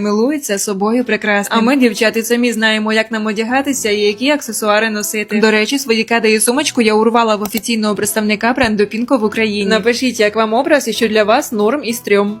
милується собою прекрасним. А ми, дівчата, самі знаємо, як нам одягатися і які аксесуари носити. До речі, свої кеди і сумочку я урвала в офіційного представника бренду Пінко в Україні. Напишіть, як вам образ і що для вас норм і стрьом.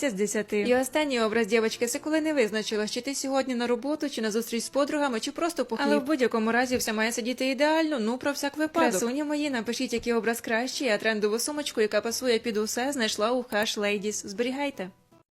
з 10. І останній образ дівчатки, це коли не визначила, чи ти сьогодні на роботу, чи на зустріч з подругами, чи просто по. Але в будь-якому разі все має сидіти ідеально, ну про всяк випадок. Красуні мої, напишіть, який образ кращий, а трендову сумочку, яка пасує під усе, знайшла у Hash Ladies. Зберігайте.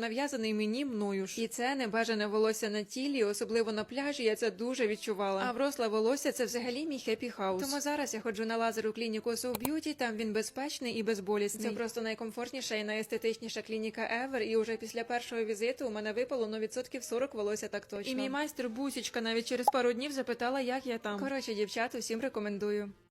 нав'язаний мені мною ж. І це небажане волосся на тілі, особливо на пляжі. Я це дуже відчувала. А вросле волосся це взагалі мій хеппі хаус. Тому зараз я ходжу на лазер у клініку So Beauty, Там він безпечний і безболісний. Це просто найкомфортніша і найестетичніша клініка ever. І уже після першого візиту у мене випало ну відсотків 40 волосся так точно. І мій майстер Бусічка навіть через пару днів запитала, як я там. Коротше, дівчат, усім рекомендую.